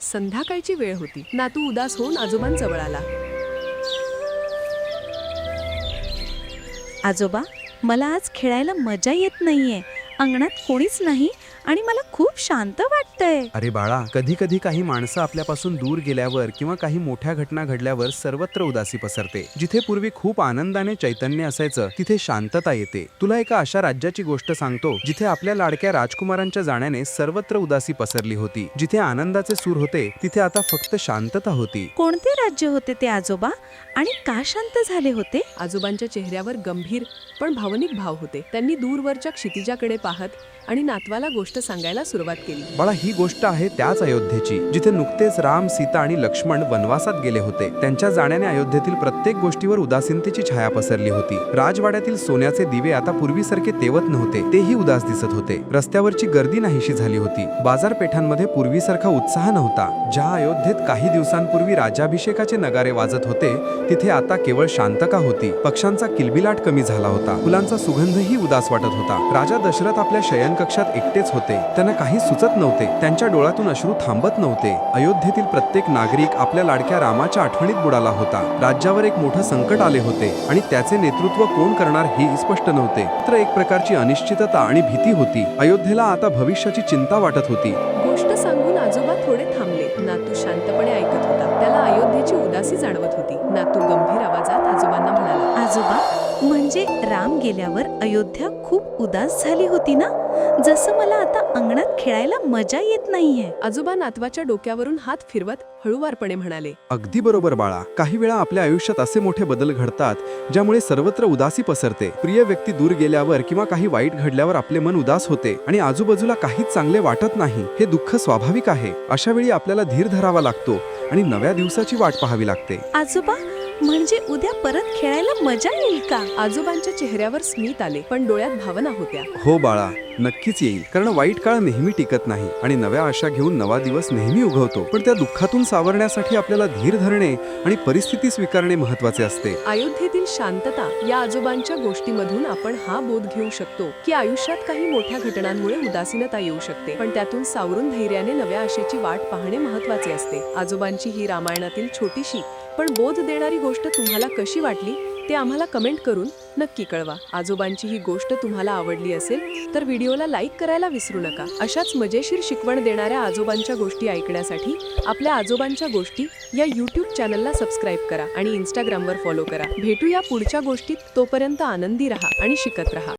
संध्याकाळची वेळ होती. नातू उदास होऊन आजोबांजवळ आला. आजोबा मला आज खेळायला मजा येत नाहीये. अंगणात कोणीच नाही आणि मला खूप शांत वाटतंय. अरे बाळा कधी कधी काही माणसं आपल्यापासून दूर गेल्यावर किंवा काही मोठ्या घटना घडल्यावर सर्वत्र उदासी पसरते. जिथे पूर्वी खूप आनंदाने चैतन्य असायचं तिथे शांतता येते. तुला एका अशा राज्याची गोष्ट सांगतो जिथे आपल्या लाडक्या राजकुमारांच्या जाण्याने सर्वत्र उदासी पसरली होती. जिथे आनंदाचे सूर होते तिथे आता फक्त शांतता होती. कोणते राज्य होते ते आजोबा? आणि का शांत झाले होते? आजोबांच्या चेहऱ्यावर गंभीर पण भावनिक भाव होते. त्यांनी दूरवरच्या क्षितिजाकडे पाहत आणि नातवाला गोष्ट सांगायला सुरुवात केली. बाळा ही गोष्ट आहे त्याच अयोध्येची जिथे नुकतेच राम सीता आणि लक्ष्मण वनवासात गेले होते. त्यांच्या जाण्याने अयोध्येतील प्रत्येक गोष्टीवर उदासीनतेची छाया पसरली होती. राजवाड्यातील सोन्याचे दिवे आता पूर्वीसारखे तेवत नव्हते तेही उदास दिसत होते. रस्त्यावरची गर्दी नाहीशी झाली होती. बाजारपेठांमध्ये पूर्वीसारखा उत्साह नव्हता. ज्या अयोध्येत काही दिवसांपूर्वी राज्याभिषेकाचे नगारे वाजत होते तिथे आता केवळ शांतका होती. पक्ष्यांचा किलबिलाट कमी झाला होता. फुलांचा सुगंधही उदास वाटत होता. राजा दशरथ आपल्या शयनकक्षात एकटेच होते. त्यांना काही सुचत नव्हते. त्यांच्या डोळ्यातून अश्रू थांबत नव्हते. अयोध्येतील प्रत्येक नागरिक आपल्या लाडक्या रामाच्या आठवणीत बुडाला होता. राज्यावर एक मोठं संकट आले होते आणि त्याचे नेतृत्व कोण करणार हे स्पष्ट नव्हते. तर एक प्रकारची अनिश्चितता आणि भीती होती. अयोध्येला आता भविष्याची चिंता वाटत होती. गोष्ट सांगून आजोबा थोडे थांबले. नातू शांतपणे ऐकत होता. त्याला अयोध्येची उदासी जाणवत होती. नातू गंभीर आवाजात आजोबांना म्हणाला आजोबा म्हणजे राम गेल्यावर अयोध्या खूप उदास झाली होती ना? जसं मला आता अंगणात खेळायला मजा येत नाहीये. आजोबा नातवाच्या डोक्यावरून हात फिरवत हळूवारपणे म्हणाले अगदी बरोबर बाळा. काही वेळा आपल्या आयुष्यात असे मोठे बदल घडतात ज्यामुळे सर्वत्र उदासी पसरते. प्रिय व्यक्ती दूर गेल्यावर किंवा काही वाईट घडल्यावर आपले मन उदास होते आणि आजूबाजूला काहीच चांगले वाटत नाही. हे दुःख स्वाभाविक आहे. अशा वेळी आपल्याला धीर धरावा लागतो आणि नव्या दिवसाची वाट पाहावी लागते. आजोबा म्हणजे उद्या परत खेळायला मजा येईल का? आजोबांच्या चेहऱ्यावर स्मित आले पण डोळ्यात भावना होत्या. हो बाळा नक्कीच येईल. कारण वाईट काळ नेहमी टिकत नाही आणि नव्या आशा घेऊन नवा दिवस नेहमी उगवतो. पण त्या दुःखातून सावरण्यासाठी आपल्याला धीर धरणे आणि परिस्थिती स्वीकारणे महत्त्वाचे असते. अयोध्येतील शांतता या आजोबांच्या गोष्टीमधून आपण हा बोध घेऊ शकतो की आयुष्यात काही मोठ्या घटनांमुळे उदासीनता येऊ शकते. पण त्यातून सावरून धैर्याने नव्या आशेची वाट पाहणे महत्त्वाचे असते. आजोबांची ही रामायणातील छोटीशी पण बोध देणारी गोष्ट तुम्हाला कशी वाटली ते आम्हाला कमेंट करून नक्की कळवा. आजोबांची ही गोष्ट तुम्हाला आवडली असेल तर व्हिडिओला लाईक करायला विसरू नका. अशाच मजेशीर शिकवण देणाऱ्या आजोबांच्या गोष्टी ऐकण्यासाठी आपल्या आजोबांच्या गोष्टी या यूट्यूब चॅनलला सबस्क्राईब करा आणि इंस्टाग्रामवर फॉलो करा. भेटूया पुढच्या गोष्टीत. तोपर्यंत आनंदी रहा आणि शिकत रहा.